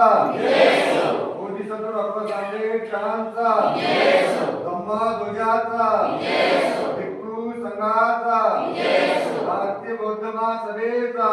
बुद्धांचा बोधिसत्व डॉक्टर आंबेडकरांचा धम्मा ध्वजाचा. भिक्खू संघाचा. भारतीय बौद्ध महासभेचा.